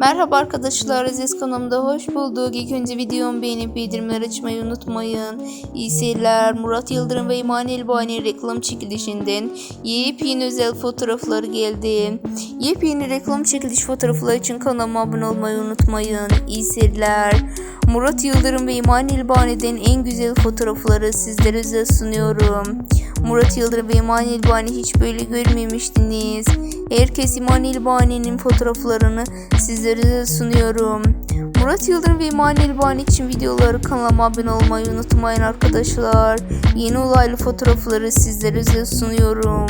Merhaba arkadaşlar, Aziz kanalımda hoş bulduk. İlk önce videomu beğenip bildirimleri açmayı unutmayın. İyi seyirler. Murat Yıldırım ve İman Elbani reklam çekilişinden yepyeni özel fotoğrafları geldi. Yepyeni reklam çekiliş fotoğrafları için kanalıma abone olmayı unutmayın. İyi seyirler. Murat Yıldırım ve İman Elbani'den en güzel fotoğrafları sizlere sunuyorum. Murat Yıldırım ve İman Elbani hiç böyle görmemiştiniz. Herkes İman Elbani'nin fotoğraflarını sizlere sunuyorum. Murat Yıldırım ve İman Elbani için videoları kanalıma abone olmayı unutmayın arkadaşlar. Yeni olaylı fotoğrafları sizlere sunuyorum.